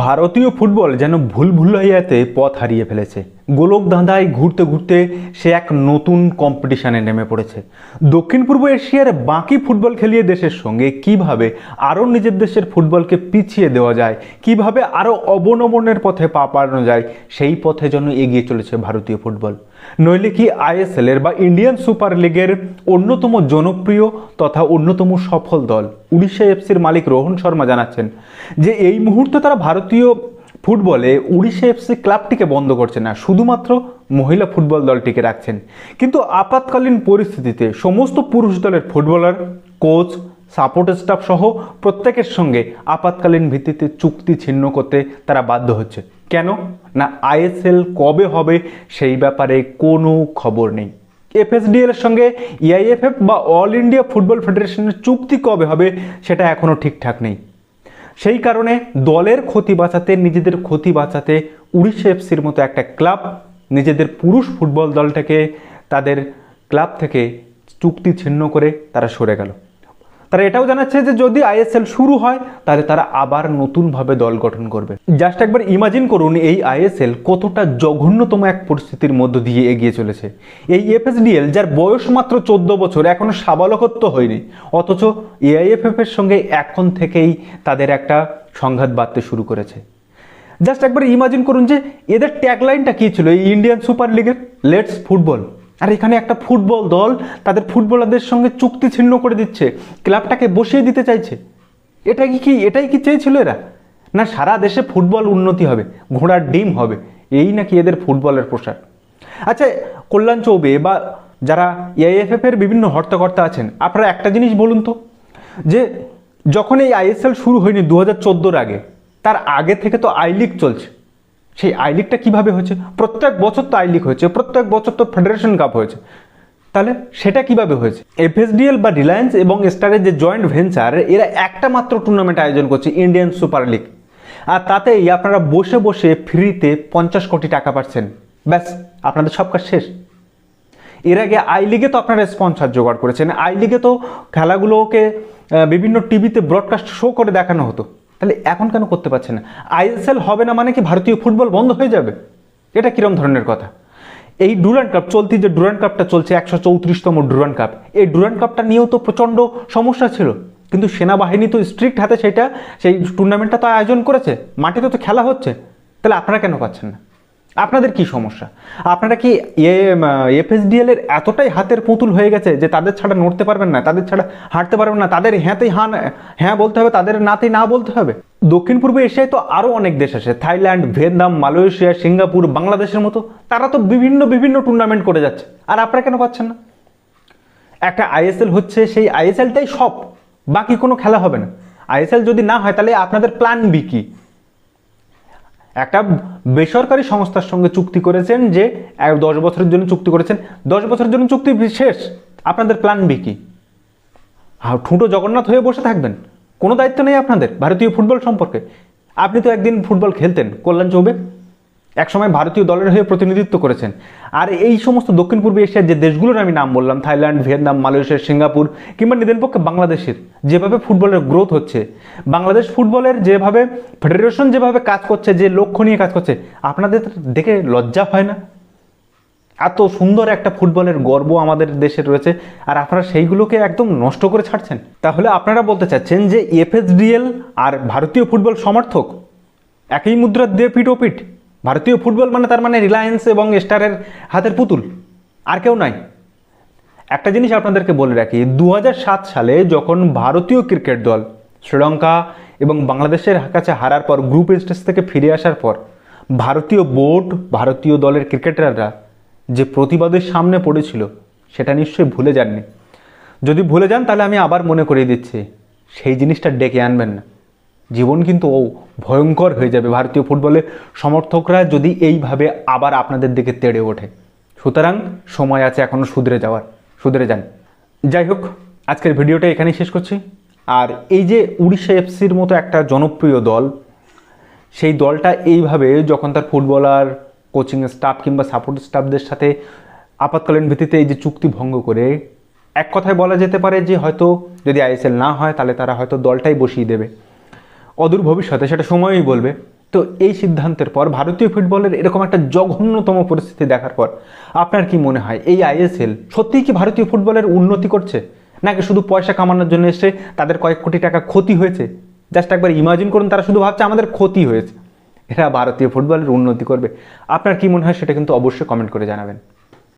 ভারতীয় ফুটবল যেন ভুল ভুলাইয়াতে পথ হারিয়ে ফেলেছে। গোলক ধাঁধায় ঘুরতে ঘুরতে সে এক নতুন কম্পিটিশানে নেমে পড়েছে। দক্ষিণ পূর্ব এশিয়ার বাকি ফুটবল খেলিয়ে দেশের সঙ্গে কীভাবে আরও নিজের দেশের ফুটবলকে পিছিয়ে দেওয়া যায়, কীভাবে আরও অবনমনের পথে পা পাড়ানো যায়, সেই পথে যেন এগিয়ে চলেছে ভারতীয় ফুটবল। নইলে কি আইএসএলের বা ইন্ডিয়ান সুপার লিগের অন্যতম জনপ্রিয় তথা অন্যতম সফল দল উড়িষ্যা এফসির মালিক রোহন শর্মা জানাচ্ছেন যে এই মুহূর্তে তারা ভারতীয় ফুটবলে উড়িষ্যা এফসি ক্লাবটিকে বন্ধ করছে না, শুধুমাত্র মহিলা ফুটবল দলটিকে রাখছেন। কিন্তু আপাতকালীন পরিস্থিতিতে সমস্ত পুরুষ দলের ফুটবলার, কোচ, সাপোর্ট স্টাফ সহ প্রত্যেকের সঙ্গে আপাতকালীন ভিত্তিতে চুক্তি ছিন্ন করতে তারা বাধ্য হচ্ছে। কেন? না আইএসএল কবে হবে সেই ব্যাপারে কোনো খবর নেই। এফএসডিএল এর সঙ্গে ইআইএফএফ বা অল ইন্ডিয়া ফুটবল ফেডারেশনের চুক্তি কবে হবে সেটা এখনও ঠিকঠাক নেই। সেই কারণে দলের ক্ষতি বাঁচাতে, নিজেদের ক্ষতি বাঁচাতে উড়িষ্যা এফসির মতো একটা ক্লাব, নিজেদের পুরুষ ফুটবল দলটাকে তাদের ক্লাব থেকে চুক্তি ছিন্ন করে তারা সরে গেল। তারা এটাও জানাচ্ছে যে যদি আইএসএল শুরু হয়, তাহলে তারা আবার নতুনভাবে দল গঠন করবে। জাস্ট একবার ইমাজিন করুন এই আইএসএল কতটা জঘন্যতম এক পরিস্থিতির মধ্য দিয়ে এগিয়ে চলেছে। এই এফএসডিএল, যার বয়স মাত্র চোদ্দ বছর, এখনও সাবালকত্ব হয়নি, অথচ এআইএফএফ এর সঙ্গে এখন থেকেই তাদের একটা সংঘাত বাঁধতে শুরু করেছে। জাস্ট একবার ইমাজিন করুন যে এদের ট্যাগলাইনটা কী ছিল? এই ইন্ডিয়ান সুপার লিগের লেটস ফুটবল আর এখানে একটা ফুটবল দল তাদের ফুটবলারদের সঙ্গে চুক্তি ছিন্ন করে দিচ্ছে, ক্লাবটাকে বসিয়ে দিতে চাইছে। এটা কি কি এটাই কি চেয়েছিল এরা? না সারা দেশে ফুটবল উন্নতি হবে, ঘোড়ার ডিম হবে, এই নাকি এদের ফুটবলের প্রসার? আচ্ছা কল্যাণ চৌবে বা যারা এআইএফএফ এর বিভিন্ন হর্তাকর্তা আছেন, আপনারা একটা জিনিস বলুন তো, যে যখন এই আইএসএল শুরু হয়নি দু হাজার আগে, তার আগে থেকে তো আই লিগ চলছে। সেই আই লিগটা কীভাবে হয়েছে? প্রত্যেক বছর তো আই লিগ হয়েছে, প্রত্যেক বছর তো ফেডারেশন কাপ হয়েছে। তাহলে সেটা কীভাবে হয়েছে? এফএসডিএল বা রিলায়েন্স এবং স্টারের যে জয়েন্ট ভেঞ্চার এরা একটা মাত্র টুর্নামেন্ট আয়োজন করছে ইন্ডিয়ান সুপার লিগ আর তাতেই আপনারা বসে বসে ফ্রিতে পঞ্চাশ কোটি টাকা পাচ্ছেন। ব্যাস, আপনাদের সব কাজ শেষ। এর আগে আই লিগে তো আপনারা স্পন্সর জোগাড় করেছেন। আই লিগে তো খেলাগুলোকে বিভিন্ন টিভিতে ব্রডকাস্ট শো করে দেখানো হতো। তাহলে এখন কেন করতে পারছে না? আইএসএল হবে না মানে কি ভারতীয় ফুটবল বন্ধ হয়ে যাবে? এটা কিরম ধরনের কথা? এই ডুরান্ড কাপ চলতি যে ডুরান্ড কাপটা চলছে, একশো চৌত্রিশতম ডুরান্ড কাপ, এই ডুরান্ড কাপটা নিয়েও তো প্রচণ্ড সমস্যা ছিল। কিন্তু সেনাবাহিনী তো স্ট্রিক্ট হাতে সেটা, সেই টুর্নামেন্টটা তো আয়োজন করেছে মাটিতে তো খেলা হচ্ছে। তাহলে আপনারা কেন পাচ্ছেন না? আপনাদের কি সমস্যা? আপনারা কি এফএসডিএল এর এতটাই হাতের পুতুল হয়ে গেছে যে তাদের ছাড়া নড়তে পারবেন না, তাদের ছাড়া হাঁটতে পারবেন না, তাদের হ্যাঁতেই হাঁ হ্যাঁ বলতে হবে, তাদের নাতেই না বলতে হবে? দক্ষিণ পূর্ব এশিয়ায় তো আরও অনেক দেশ আছে, থাইল্যান্ড, ভিয়েতনাম, মালয়েশিয়া, সিঙ্গাপুর, বাংলাদেশের মতো, তারা তো বিভিন্ন বিভিন্ন টুর্নামেন্ট করে যাচ্ছে, আর আপনারা কেন পাচ্ছেন না? একটা আইএসএল হচ্ছে, সেই আইএসএলটাই সব, বাকি কোনো খেলা হবে না। আইএসএল যদি না হয়, তাহলে আপনাদের প্ল্যান বি কি? একটা বেসরকারি সংস্থার সঙ্গে চুক্তি করেছেন যে দশ বছরের জন্য চুক্তি করেছেন। দশ বছরের জন্য চুক্তি শেষ। আপনাদের প্ল্যান বি কি? ঠুঁটো জগন্নাথ হয়ে বসে থাকবেন। কোনো দায়িত্ব নেই আপনাদের, ভারতীয় ফুটবল সম্পর্কে। আপনি তো একদিন ফুটবল খেলতেন, কল্যাণ চৌবে। একসময় ভারতীয় দলের হয়ে প্রতিনিধিত্ব করেছেন। আর এই সমস্ত দক্ষিণ পূর্ব এশিয়ার যে দেশগুলোর আমি নাম বললাম, থাইল্যান্ড, ভিয়েতনাম, মালয়েশিয়া, সিঙ্গাপুর কিংবা নিদেন পক্ষে বাংলাদেশের যেভাবে ফুটবলের গ্রোথ হচ্ছে, বাংলাদেশ ফুটবলের যেভাবে ফেডারেশন যেভাবে কাজ করছে, যে লক্ষ্য নিয়ে কাজ করছে, আপনাদের দেখে লজ্জা হয় না? এত সুন্দর একটা ফুটবলের গর্ব আমাদের দেশে রয়েছে, আর আপনারা সেইগুলোকে একদম নষ্ট করে ছাড়ছেন। তাহলে আপনারা বলতে চাচ্ছেন যে এফএসডিএল আর ভারতীয় ফুটবল সমর্থক একই মুদ্রার দিয়ে পিঠ ও পিঠ? ভারতীয় ফুটবল মানে তার মানে রিলায়েন্স এবং স্টারের হাতের পুতুল। আর কেউ নাই। একটা জিনিস আপনাদেরকে বলে রাখি দু হাজার সাত সালে যখন ভারতীয় ক্রিকেট দল শ্রীলঙ্কা এবং বাংলাদেশের কাছে হারার পর গ্রুপ স্টেজ থেকে ফিরে আসার পর ভারতীয় বোর্ড, ভারতীয় দলের ক্রিকেটাররা যে প্রতিবাদের সামনে পড়েছিল, সেটা নিশ্চয়ই ভুলে যাননি। যদি ভুলে যান তাহলে আমি আবার মনে করিয়ে দিচ্ছি, সেই জিনিসটা ডেকে আনবেন না। জীবন কিন্তু ও ভয়ঙ্কর হয়ে যাবে। ভারতীয় ফুটবলের সমর্থকরা যদি এইভাবে আবার আপনাদের দিকে তেড়ে ওঠে। সুতরাং সময় আছে এখনও শুধরে যাওয়ার শুধরে যান। যাই হোক, আজকের ভিডিওটা এখানেই শেষ করছি। আর এই যে উড়িষ্যা এফসির মতো একটা জনপ্রিয় দল, সেই দলটা এইভাবে যখন তার ফুটবলার কোচিং স্টাফ কিংবা সাপোর্ট স্টাফদের সাথে আপাতকালীন ভিত্তিতে এই যে চুক্তি ভঙ্গ করে, এক কথায় বলা যেতে পারে যে হয়তো যদি আইএসএল না হয়, তাহলে তারা হয়তো দলটাই বসিয়ে দেবে। অদূর ভবিষ্যতে, সেটা সময়ই বলবে। তো এই সিদ্ধান্তের পর ভারতীয় ফুটবলের এরকম একটা জঘন্যতম পরিস্থিতি দেখার পর আপনার কি মনে হয়, এই আইএসএল সত্যিই কি ভারতীয় ফুটবলের উন্নতি করছে? নাকি শুধু পয়সা কামানোর জন্য এসে তাদের কয়েক কোটি টাকা ক্ষতি হয়েছে? জাস্ট একবার ইমাজিন করুন, তারা শুধু ভাবছে আমাদের ক্ষতি হয়েছে। এরা ভারতীয় ফুটবলের উন্নতি করবে। আপনার কি মনে হয়, সেটা কিন্তু অবশ্যই কমেন্ট করে জানাবেন।